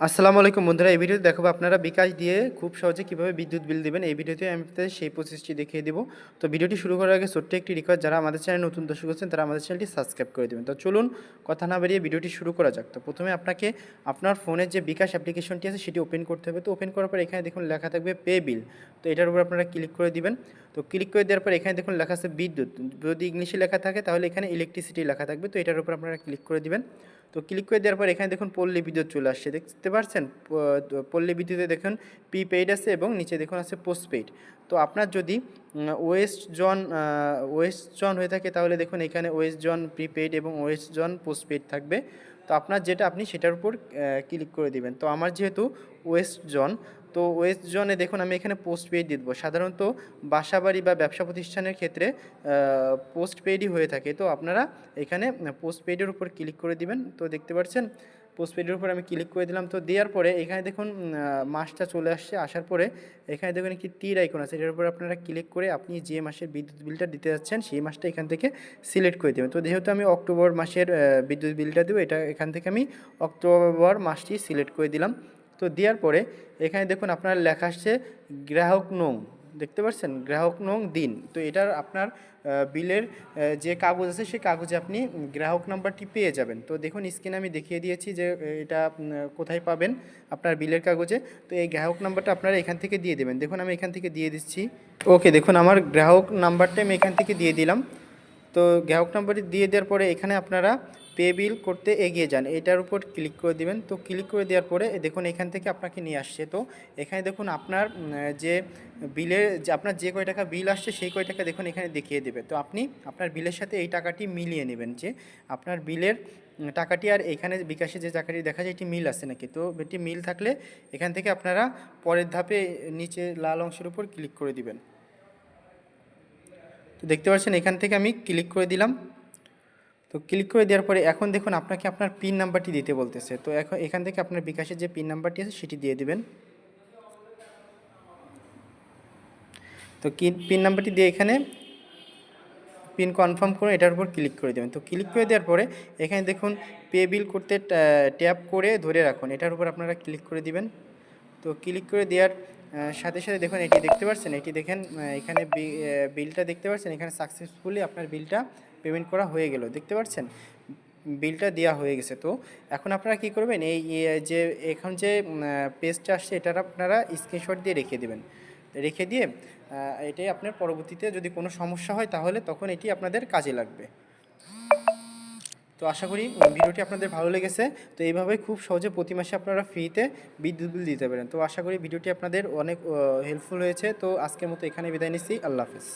আসসালামু আলাইকুম বন্ধুরা, এই ভিডিওতে দেখাবো আপনারা বিকাশ দিয়ে খুব সহজে কীভাবে বিদ্যুৎ বিল দিবেন। এই ভিডিওতে আমি আপনাদের সেই প্রসেসটি দেখিয়ে দেবো। তো ভিডিওটি শুরু করার আগে ছোট্ট একটি রিকোয়েস্ট যারা আমাদের চ্যানেল নতুন দর্শক আছেন, তারা আমাদের চ্যানেলটি সাবস্ক্রাইব করে দেবেন। তো চলুন, কথা না বেরিয়ে ভিডিওটি শুরু করা যাক। তো প্রথমে আপনাকে আপনার ফোনের যে বিকাশ অ্যাপ্লিকেশনটি আছে, সেটি ওপেন করতে হবে। তো ওপেন করার পর এখানে দেখুন লেখা থাকবে পে বিল তো এটার উপর আপনারা ক্লিক করে দিবেন। তো ক্লিক করে দেওয়ার পর এখানে দেখুন লেখা আছে বিদ্যুৎ। যদি ইংলিশে লেখা থাকে, তাহলে এখানে ইলেকট্রিসিটি লেখা থাকবে। তো এটার উপর আপনারা ক্লিক করে দিবেন। তো ক্লিক করে দেওয়ার পর এখানে দেখুন পল্লী বিদ্যুৎ চলে আসছে। দেখতে পাচ্ছেন পল্লী বিদ্যুতে দেখুন প্রিপেইড আছে এবং নিচে দেখুন আছে পোস্টপেইড তো আপনার যদি ওয়েস্ট জন ওয়েস্ট জন হয়ে থাকে তাহলে দেখুন এখানে ওয়েস্ট জন প্রিপেইড এবং ওয়েস্ট জন পোস্টপেইড থাকবে। তো আপনার যেটা আপনি সেটার উপর ক্লিক করে দিবেন। তো আমার যেহেতু ওয়েস্ট জোন তো ওয়েস্ট জোনে দেখুন আমি এখানে পোস্ট পেইড দিয়ে দেবো। সাধারণত বাসাবাড়ি বা ব্যবসা প্রতিষ্ঠানের ক্ষেত্রে পোস্ট পেইডই হয়ে থাকে। তো আপনারা এখানে পোস্ট পেইডের উপর ক্লিক করে দিবেন। তো দেখতে পাচ্ছেন? পোস্ট পেইডের উপর আমি ক্লিক করে দিলাম। তো দেওয়ার পরে এখানে দেখুন মাসটা চলে আসছে। আসার পরে এখানে দেখুন একটি তীর আইকন আছে। এটার উপর আপনারা ক্লিক করে আপনি যে মাসের বিদ্যুৎ বিলটা দিতে যাচ্ছেন, সেই মাসটা এখান থেকে সিলেক্ট করে দেবেন। তো যেহেতু আমি অক্টোবর মাসের বিদ্যুৎ বিলটা দেবো, এটা এখান থেকে আমি অক্টোবর মাসটি সিলেক্ট করে দিলাম। তো দেওয়ার পরে এখানে দেখুন আপনার লেখা আসছে, গ্রাহক নং দেখতে পাচ্ছেন গ্রাহক নং দিন। তো এটার আপনার বিলের যে কাগজ আছে সেই কাগজে আপনি গ্রাহক নাম্বারটি পেয়ে যাবেন। তো দেখুন, স্ক্রিনে আমি দেখিয়ে দিয়েছি যে এটা কোথায় পাবেন আপনার বিলের কাগজে। তো এই গ্রাহক নাম্বারটা আপনারা এখান থেকে দিয়ে দেবেন। দেখুন, আমি এখান থেকে দিয়ে দিচ্ছি। ওকে, দেখুন, আমার গ্রাহক নাম্বারটা আমি এখান থেকে দিয়ে দিলাম। তো গ্রাহক নাম্বারটি দিয়ে দেওয়ার পরে এখানে আপনারা পে বিল করতে এগিয়ে যান। এটার উপর ক্লিক করে দিবেন। তো ক্লিক করে দেওয়ার পরে দেখুন এখান থেকে আপনাকে নিয়ে আসছে। তো এখানে দেখুন আপনার যে বিলের যে আপনার যে কয় টাকা বিল আসছে সেই কয় টাকা দেখুন এখানে দেখিয়ে দেবে। তো আপনি আপনার বিলের সাথে এই টাকাটি মিলিয়ে নেবেন যে আপনার বিলের টাকাটি আর এখানে বিকাশে যে টাকাটি দেখা যায় এটি মিল আছে নাকি? তো এটি মিল থাকলে এখান থেকে আপনারা পরের ধাপে নিচে লাল অংশের উপর ক্লিক করে দিবেন। তো দেখতে পাচ্ছেন, এখান থেকে আমি ক্লিক করে দিলাম। তো ক্লিক করে দেওয়ার পরে এখন দেখুন আপনাকে আপনার পিন নাম্বারটি দিতে বলতেছে। তো এখন এখান থেকে আপনার বিকাশের যে পিন নাম্বারটি আছে, সেটি দিয়ে দিবেন। তো পিন নাম্বারটি দিয়ে এখানে পিন কনফার্ম করে এটার উপর ক্লিক করে দেবেন। তো ক্লিক করে দেওয়ার পরে এখানে দেখুন পে বিল করতে ট্যাপ করে ধরে রাখুন। এটার উপর আপনারা ক্লিক করে দিবেন। তো ক্লিক করে দেওয়ার সাথে সাথে দেখুন, এটি দেখতে পাচ্ছেন, এটি দেখেন এখানে বিলটা দেখতে পাচ্ছেন, এখানে সাকসেসফুলি আপনার বিলটা পেমেন্ট করা হয়ে গেল, দেখতে পাচ্ছেন? বিলটা দেওয়া হয়ে গেছে, তো এখন আপনারা কি করবেন, এই যে, এখন যে পেজটা আসছে, এটার আপনারা স্ক্রিনশট দিয়ে রেখে দেবেন। রেখে দিয়ে এটাই আপনার পরবর্তীতে যদি কোনো সমস্যা হয়, তাহলে তখন এটি আপনাদের কাজে লাগবে। তো আশা করি ভিডিওটি আপনাদের ভালো লেগেছে। তো এইভাবে খুব সহজে প্রতি মাসে আপনারা ফ্রিতে বিদ্যুৎ বিল দিতে পারেন। তো আশা করি ভিডিওটি আপনাদের অনেক হেল্পফুল হয়েছে। তো আজকের মতো এখানে বিদায় নিচ্ছি। আল্লাহ হাফিজ।